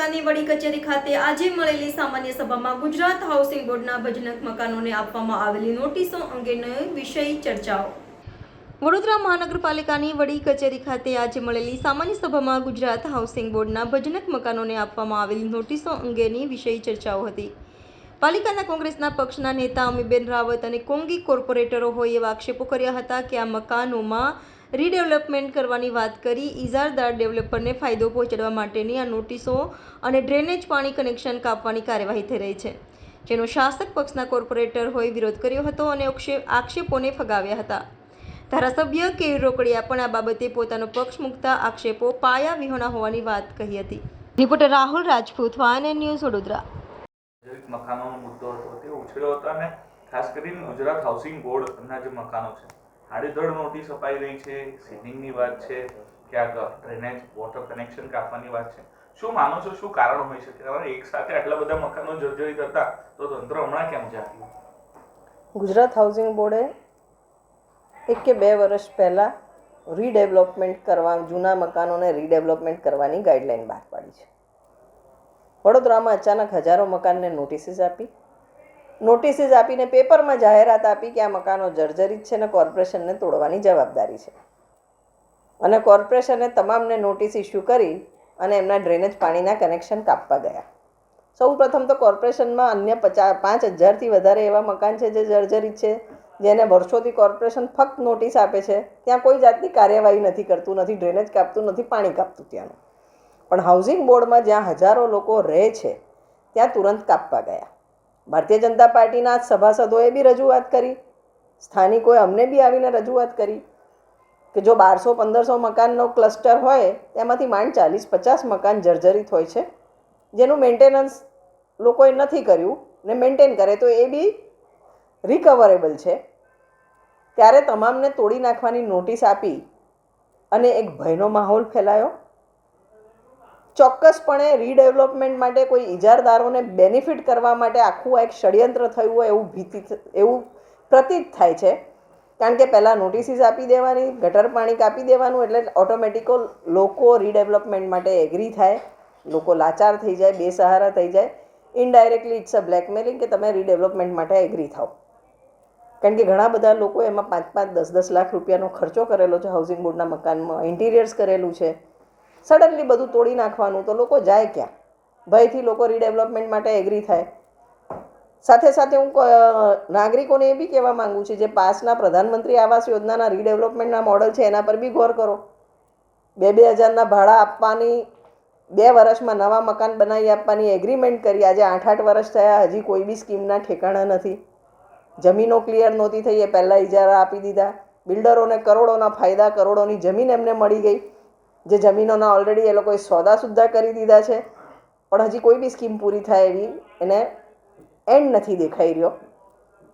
નગરપાલિકાની વડી કચેરી ખાતે આજે મળેલી સામાન્ય સભામાં ગુજરાત હાઉસિંગ બોર્ડના ભજનક મકાનોને આપવામાં આવેલી નોટિસો અંગેનો વિષય ચર્ચાઓ. વડોદરા મહાનગરપાલિકાની વડી કચેરી ખાતે આજે મળેલી સામાન્ય સભામાં ગુજરાત હાઉસિંગ બોર્ડના ભજનક મકાનોને આપવામાં આવેલી નોટિસો અંગેની વિષય ચર્ચાઓ હતી. પાલિકાના કોંગ્રેસના પક્ષના નેતા અમીબેન રાવત અને કોંગી કોર્પોરેટરો હોય એવા આક્ષેપો કર્યા હતા કે આ મકાનોમાં રીડેવલપમેન્ટ કરવાની વાત કરી. ઇજારદાર ડેવલપરને ફાયદો પહોંચાડવા માટેની આ નોટિસો અને ડ્રેનેજ પાણી કનેક્શન કાપવાની કાર્યવાહી થઈ રહી છે. જેનો શાસક પક્ષના કોર્પોરેટર હોય વિરોધ કર્યો હતો અને આક્ષેપોને ફગાવ્યા હતા. ધારાસભ્ય કે. રોકડિયા પણ આ બાબતે પોતાનો પક્ષ મૂકતા આક્ષેપો પાયા વિહોણા હોવાની વાત કહી હતી. રિપોર્ટર રાહુલ રાજપૂત, વાયન ન્યૂઝ વડોદરા. મકાનોનો મુદ્દો હતો. તે ઉછળ્યો હતો અને ખાસ કરીને ગુજરાત હાઉસિંગ બોર્ડના જે મકાનો છે આડેધડ નોટિસ અપાઈ રહી છે, સીલિંગની વાત છે, ક્યાંક ડ્રેનેજ વોટર કનેક્શન કાપવાની વાત છે. શું માનો છો, શું કારણ હોઈ શકે? કારણ એક સાથે આટલા બધા મકાનો જર્જરિત હતા, તો તંત્ર હમણાં કેમ જાગ્યું? ગુજરાત હાઉસિંગ બોર્ડે એક કે બે વર્ષ પહેલાં રીડેવલપમેન્ટ કરવા, જૂના મકાનોને રીડેવલપમેન્ટ કરવાની ગાઈડલાઈન બહાર પાડી છે. વડોદરામાં અચાનક હજારો મકાનને નોટિસીસ આપી નોટિસીસ આપીને પેપરમાં જાહેરાત આપી કે આ મકાનો જર્જરિત છે અને કોર્પોરેશનને તોડવાની જવાબદારી છે. અને કોર્પોરેશને તમામને નોટિસ ઇસ્યુ કરી અને એમના ડ્રેનેજ પાણીના કનેક્શન કાપવા ગયા. સૌ પ્રથમ તો કોર્પોરેશનમાં અન્ય પચાસ, પાંચ હજારથી વધારે એવા મકાન છે જે જર્જરિત છે, જેને વર્ષોથી કોર્પોરેશન ફક્ત નોટિસ આપે છે. ત્યાં કોઈ જાતની કાર્યવાહી નથી કરતું, નથી ડ્રેનેજ કાપતું, નથી પાણી કાપતું ત્યાંનું. પણ હાઉસિંગ બોર્ડમાં જ્યાં હજારો લોકો રહે છે, ત્યાં તુરંત કાપવા ગયા. ભારતીય જનતા પાર્ટીના સભાસદોએ બી રજૂઆત કરી. સ્થાનિકોએ અમને બી આવીને રજૂઆત કરી કે જો બારસો, પંદરસો મકાનનો ક્લસ્ટર હોય તેમાંથી માંડ ચાલીસ, પચાસ મકાન જર્જરિત હોય છે. જેનું મેન્ટેનન્સ લોકોએ નથી કર્યું ને મેન્ટેન કરે તો એ બી રિકવરેબલ છે. ત્યારે તમામને તોડી નાખવાની નોટિસ આપી અને એક ભયનો માહોલ ફેલાયો. ચોક્કસપણે રીડેવલપમેન્ટ માટે કોઈ ઇજારદારોને બેનિફિટ કરવા માટે આખું આ એક ષડયંત્ર થયું હોય એવું ભીતિ એવું પ્રતીત થાય છે. કારણ કે પહેલાં નોટિસીસ આપી દેવાની, ગટર પાણી કાપી દેવાનું એટલે ઓટોમેટિકો લોકો રીડેવલપમેન્ટ માટે એગ્રી થાય. લોકો લાચાર થઈ જાય, બેસહારા થઈ જાય. ઇનડાયરેક્ટલી ઇટ્સ અ બ્લેકમેલિંગ કે તમે રીડેવલપમેન્ટ માટે એગ્રી થાઓ. કારણ કે ઘણા બધા લોકો એમાં પાંચ પાંચ દસ દસ લાખ રૂપિયાનો ખર્ચો કરેલો છે હાઉસિંગ બોર્ડના મકાનમાં ઇન્ટિરિયર્સ કરેલું છે. સડનલી બધું તોડી નાખવાનું તો લોકો જાય ક્યાં? ભયથી લોકો રીડેવલપમેન્ટ માટે એગ્રી થાય. સાથે સાથે હું નાગરિકોને એ બી કહેવા માંગુ છું, જે પાસના પ્રધાનમંત્રી આવાસ યોજનાના રીડેવલપમેન્ટના મોડલ છે, એના પર બી ગોર કરો. બે બે હજારના ભાડા આપવાની, બે વર્ષમાં નવા મકાન બનાવી આપવાની એગ્રીમેન્ટ કરી. આજે આઠ આઠ વર્ષ થયા, હજી કોઈ બી સ્કીમના ઠેકાણા નથી. જમીનો ક્લિયર નહોતી થઈ, એ પહેલાં ઇજારા આપી દીધા. બિલ્ડરોને કરોડોના ફાયદા, કરોડોની જમીન એમને મળી ગઈ. જે જમીનોના ઓલરેડી એ લોકોએ સોદા સુદ્ધા કરી દીધા છે. પણ હજી કોઈ બી સ્કીમ પૂરી થાય એવી એને એન્ડ નથી દેખાઈ રહ્યો.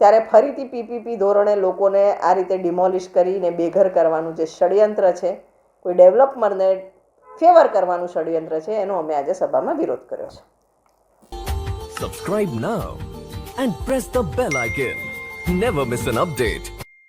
ત્યારે ફરીથી પીપીપી ધોરણે લોકોને આ રીતે ડિમોલિશ કરીને બેઘર કરવાનું જે ષડયંત્ર છે, કોઈ ડેવલપરને ફેવર કરવાનું ષડયંત્ર છે, એનો અમે આજે સભામાં વિરોધ કર્યો છે. Subscribe now and press the bell icon never miss an update.